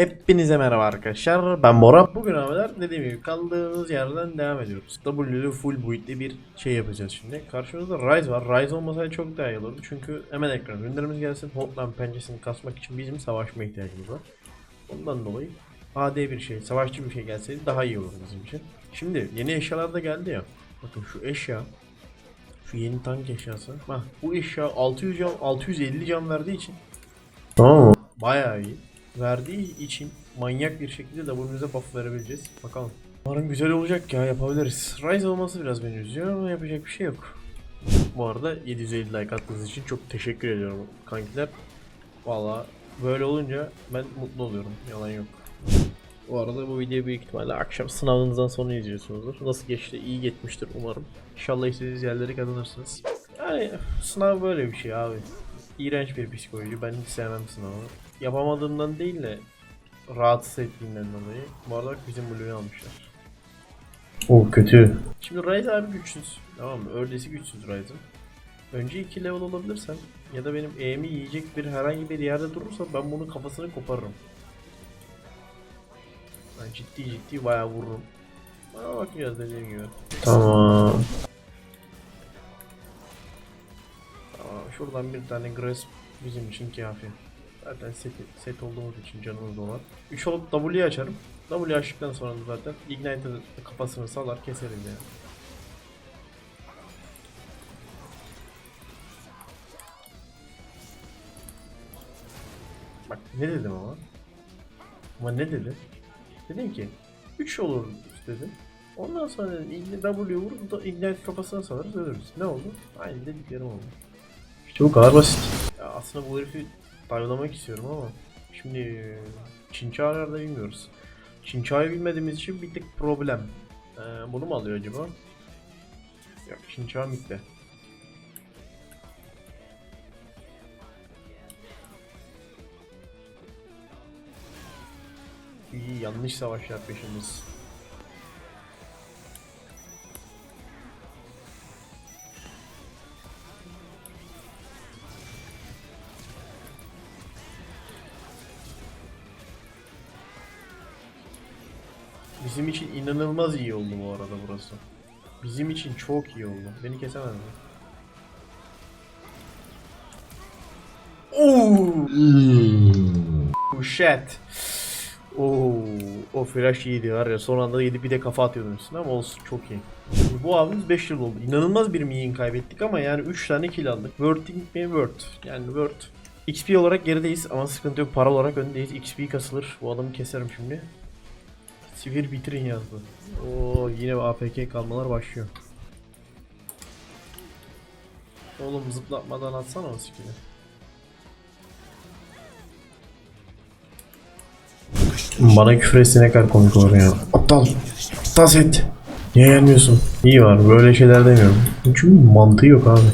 Hepinize merhaba arkadaşlar. Ben Bora. Bugün abiler dediğim gibi kaldığımız yerden devam ediyoruz. W'lü full boyutlu bir şey yapacağız şimdi. Karşımızda Ryze var. Ryze olmasaydı çok daha iyi olurdu. Çünkü hemen ekran ürünlerimiz gelsin. Hotline pençesini kasmak için bizim savaşma ihtiyacımız var. Ondan dolayı AD bir şey, savaşçı bir şey gelseydi daha iyi olurdu bizim için. Şimdi yeni eşyalar da geldi ya. Bakın şu eşya şu yeni tank eşyası. Hah, bu eşya 600 can, 650 can verdiği için Tamam mı? Bayağı iyi. Verdiği için manyak bir şekilde W'mize buff verebileceğiz. Bakalım. Umarım güzel olacak ya yapabiliriz. Rise olması biraz beni üzüyor ama yapacak bir şey yok. Bu arada 750 like attığınız için çok teşekkür ediyorum kankiler. Valla böyle olunca ben mutlu oluyorum. Yalan yok. Bu arada bu videoyu büyük ihtimalle akşam sınavınızdan sonra izliyorsunuzdur. Nasıl geçti? İyi geçmiştir umarım. İnşallah istediğiniz yerleri kazanırsınız. Yani sınav böyle bir şey abi. İğrenç bir psikoloji. Ben hiç sevmem sınavı. Yapamadığımdan değil de rahatsız ettiğinden dolayı. Bu arada bizim Blue'yu almışlar. O kötü. Şimdi Ryze abi güçsüz. Tamam mı? Öylesi güçsüz Ryze'ın. Önce 2 level olabilirsem ya da benim E'mi yiyecek bir herhangi bir yerde durursa ben bunun kafasını koparırım. Ben ciddi ciddi bayağı vururum. Bana bakacağız dediğim gibi. Tamam. Şuradan bir tane Grasp bizim için kafi. Zaten set, set olduğumuz için canımız dolar. 3 olup W'yi açarım. W açtıktan sonra da zaten Ignite'ın kafasını salar keseriz yani. Bak ne dedim ama? Ama ne dedim? Dedim ki 3 olur dedim. Ondan sonra dedim Ignite W vurur da Ignite kafasına salarız ölürüz. Ne oldu? Aynı dediklerim oldu. İşte bu kadar basit. Ya aslında bu herifi dive'lamak istiyorum ama şimdi Çinçağı nerede bilmiyoruz. Çinçağı bilmediğimiz için bir tık problem. Ee, bunu mu alıyor acaba? Yok Çinçağı mitte. İyi yanlış savaşlar peşimiz. Bizim için inanılmaz iyi oldu bu arada burası. Bizim için çok iyi oldu. Beni kesemez mi? Oh! Oh shit. Oo, o flash iyiydi var ya son anda yedi bir de kafa atıyordum üstüne ama olsun çok iyi. Şimdi bu abimiz 5 yıl oldu. İnanılmaz bir miyin kaybettik ama yani 3 tane kill aldık. Worthing mi worth? Yani worth. XP olarak gerideyiz ama sıkıntı yok. Para olarak öndeyiz. XP kasılır. Bu adamı keserim şimdi. Sivir bitirin yazdı. Oo yine APK kalmalar başlıyor. Oğlum zıplatmadan atsana o skill'i. Bana küfür etse ne kadar komik olur ya. Aptal. Aptal set. Niye gelmiyorsun? İyi var böyle şeyler demiyorum. Çünkü mantığı yok abi.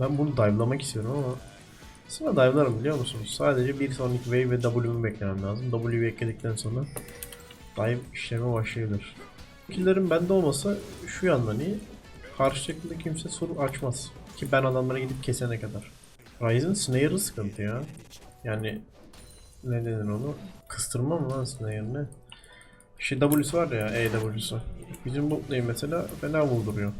Ben bunu dive'lamak istiyorum ama Sonra dive'larım biliyor musunuz? Sadece bir sonraki wave ve W'mu beklemem lazım. W'yu bekledikten sonra dive işleme başlayabilir. Killerin bende olmasa şu yandan iyi. Karşı şekilde kimse soru açmaz. Ki ben adamlara gidip kesene kadar. Ryzen Snare'ı sıkıntı ya. Yani ne denir onu? Kıstırma mı lan Snare'ını? Şey W'su var ya E W'su. Bizim botlane mesela fena vurduruyor.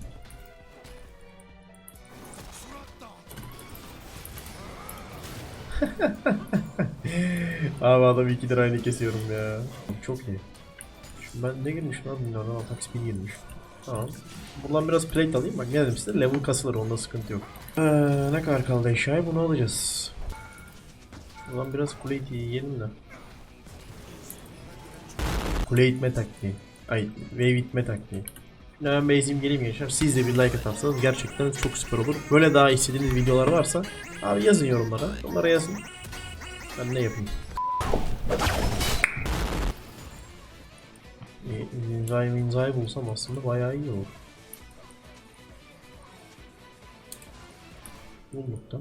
Abi adam 2 lirayla kesiyorum ya. Çok iyi. Şimdi ben ne girmiş lan bunlardan atak speed girmiş. Tamam. Buradan biraz plate alayım. Bak ne dedim size level kasılır onda sıkıntı yok. Ee, ne kadar kaldı eşyayı bunu alacağız. Buradan biraz plate yiyelim de. Kule itme taktiği. Ay wave itme taktiği. Hemen base'im geleyim gençler. Siz de bir like atarsanız gerçekten çok süper olur. Böyle daha istediğiniz videolar varsa abi yazın yorumlara. Onlara yazın. Ben ne yapayım? E, Minzai Minzai bulsam aslında bayağı iyi olur. Bulduk da.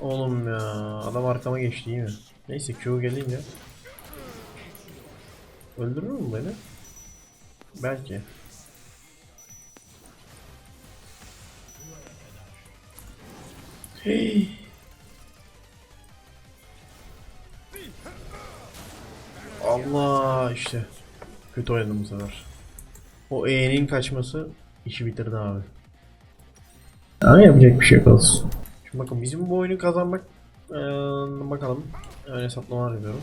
Oğlum ya adam arkama geçti iyi mi? Neyse Q gelince Öldürür mü beni? Belki. Hey. Allah işte. Kötü oynadım bu sefer. O E'nin kaçması işi bitirdi abi. Ama yapacak bir şey yok olsun. Bakın bizim bu oyunu kazanmak eee, bakalım. Ön hesaplamalar yapıyorum.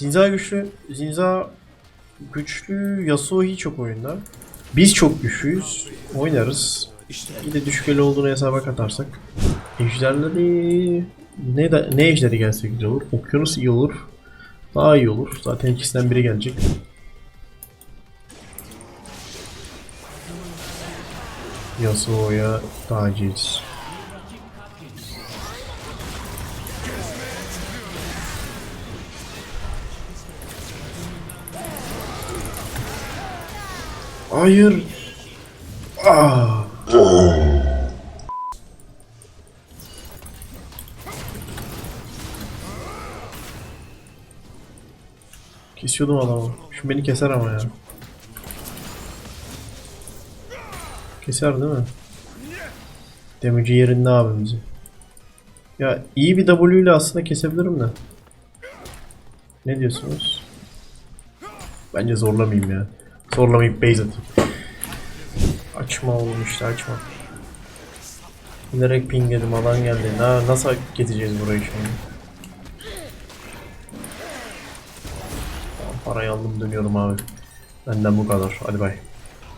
Zinza güçlü. Zinza güçlü. Yasuo hiç yok oyunda. Biz çok güçlüyüz. Oynarız. Bir de düşük olduğunu hesaba katarsak. Ejderleri... Ne, de, ne ejderi gelse güzel olur. Okyanus iyi olur. Daha iyi olur. Zaten ikisinden biri gelecek. Yasuo'ya taciz. Hayır. Ah. Kesiyordum adamı. Şu beni keser ama ya. Keser değil mi? Damage'i yerinde abimizi. Ya iyi bir W ile aslında kesebilirim de. Ne diyorsunuz? Bence zorlamayayım ya. Zorlamayıp base atayım. Açma oğlum işte açma. Bilerek pingledim alan geldi. Na, nasıl geçeceğiz burayı şimdi? Tamam, parayı aldım dönüyorum abi. Benden bu kadar. Hadi bay.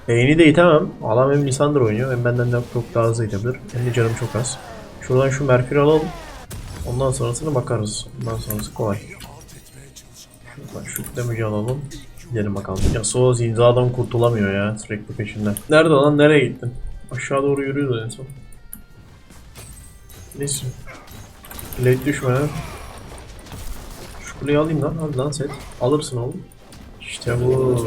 Beyni de itemem. Adam hem Lisandro oynuyor hem benden de çok daha hızlı itebilir. Hem de canım çok az. Şuradan şu Merkür alalım. Ondan sonrasına bakarız. Ondan sonrası kolay. Şuradan şu damage'i alalım. Gidelim bakalım. Yasuo zinzadan kurtulamıyor ya sürekli peşinden. Nerede lan nereye gittin? Aşağı doğru yürüyordu en son. Neyse. Late düşme. Şu kuleyi alayım lan. Hadi lan set. Alırsın oğlum. İşte bu.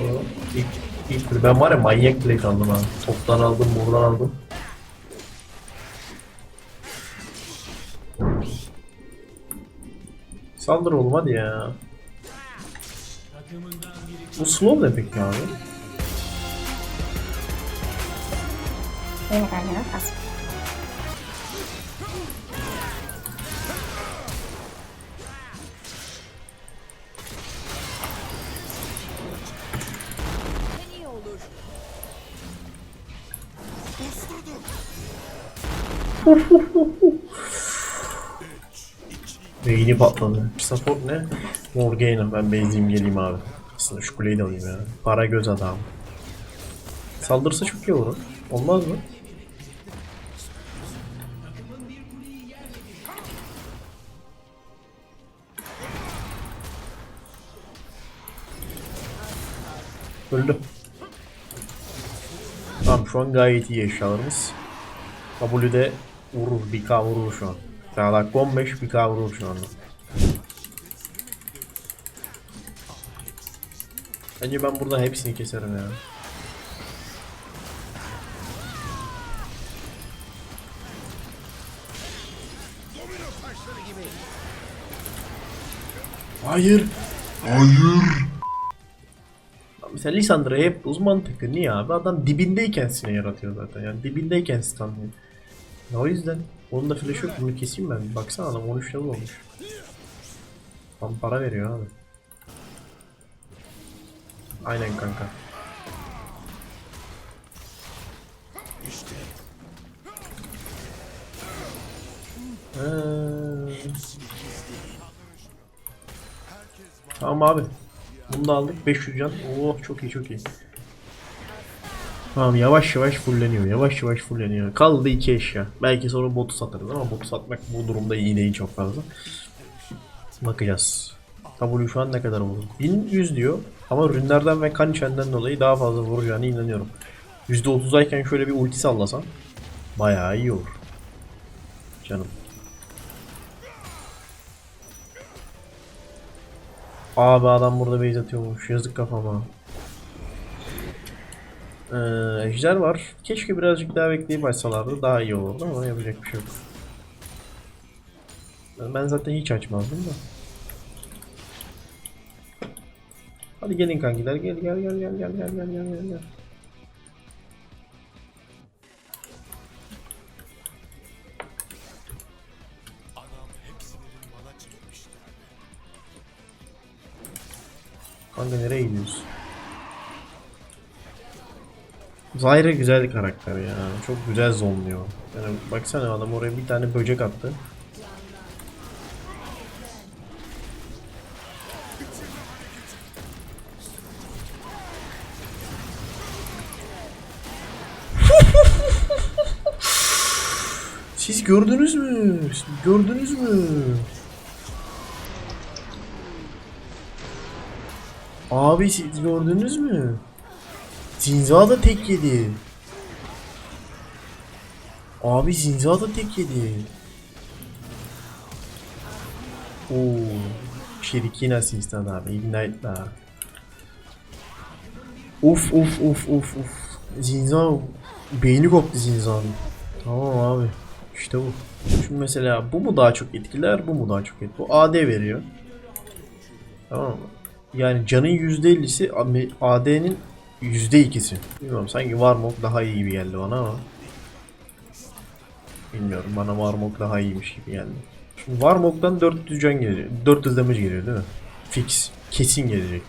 İlk, ilk. Ben var ya manyak plate aldım ha. Toptan aldım, buradan aldım. Saldır oğlum hadi ya. Bu slow ne peki abi? Yine kalbine bas. Beyni patladı. Support ne? Morgana. Ben base'iyim geleyim abi. Aslında şu kuleyi de alayım ya. Para göz adam. Saldırsa çok iyi olur. Olmaz mı? Öldü. Tamam şu an gayet iyi eşyalarımız. W'de vurur, 1k vurur şu an. Dakika 15 1k vurur şu anda. Bence ben burada hepsini keserim ya. Hayır. Hayır. Mesela Lisandra hep uzman tıkı. Niye abi? Adam dibindeyken sine yaratıyor zaten. Yani dibindeyken stunlıyor. Ya o yüzden onun da flash yok. Bunu keseyim ben. Baksana adam 13 level olmuş. Tam para veriyor abi. Aynen kanka. Ee... Tamam abi. Bunu da aldık. 500 can. Oh çok iyi çok iyi. Tamam yavaş yavaş fulleniyor. Yavaş yavaş fulleniyor. Kaldı iki eşya. Belki sonra botu satarız ama botu satmak bu durumda iyi değil çok fazla. Bakacağız. W şu an ne kadar vurur? 1100 diyor. Ama rünlerden ve kan içenden dolayı daha fazla vuracağına inanıyorum. %30'ayken şöyle bir ulti sallasam bayağı iyi olur. Canım. Abi adam burada base atıyormuş. Yazık kafama. Ee, ejder var. Keşke birazcık daha bekleyip açsalardı daha iyi olurdu ama yapacak bir şey yok. Ben- zaten hiç açmazdım da. Hadi gelin kankiler gel gel gel gel gel gel gel gel gel gel. Kanka nereye gidiyorsun? Zyra güzel karakter ya. Çok güzel zonluyor. Yani baksana adam oraya bir tane böcek attı. Siz gördünüz mü? Gördünüz mü? Abi siz gördünüz mü? Zinza da tek yedi. Abi Zinza da tek yedi. Oo. Şerikin asistan abi. Ignite la. Uf uf uf uf uf. Zinza beyni koptu Zinza'nın. Tamam abi. İşte bu. Şimdi mesela bu mu daha çok etkiler, bu mu daha çok etkiler? Bu AD veriyor. Tamam mı? Yani canın %50'si AD'nin %2'si. Bilmiyorum sanki Warmog daha iyi gibi geldi bana ama. Bilmiyorum bana Warmog daha iyiymiş gibi geldi. Şimdi Warmog'dan 400 can geliyor. 400 damage geliyor değil mi? Fix. Kesin gelecek.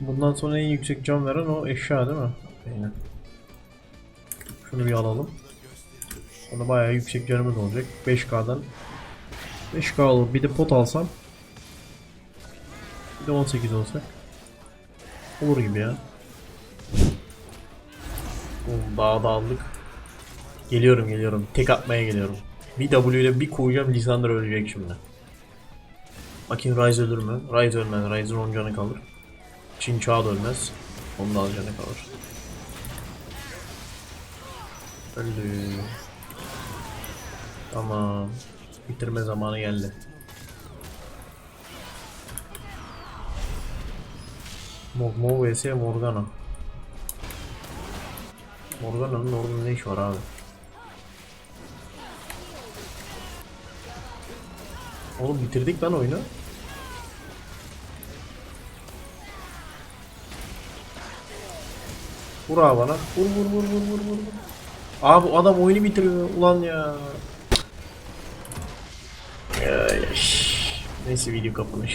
Bundan sonra en yüksek can veren o eşya değil mi? Aynen. Şunu bir alalım. Sonra bayağı yüksek canımız olacak. 5K'dan 5K olur. Bir de pot alsam. Bir de 18 olsak. Olur gibi ya. Oğlum daha da aldık. Geliyorum geliyorum. Tek atmaya geliyorum. Bir W ile bir koyacağım Lisandro ölecek şimdi. Bakayım Ryze ölür mü? Ryze ölmez. Ryze'ın 10 canı kalır. Çin Çağ da ölmez. Onun da canı kalır. Öldü. Tamam. Bitirme zamanı geldi. Mogmo vs Morgana. Morgana'nın orada ne iş var abi? Oğlum bitirdik lan oyunu. Vur abi bana. Vur vur vur vur vur vur. Abi adam oyunu bitiriyor ulan ya. Neyse video kapanışı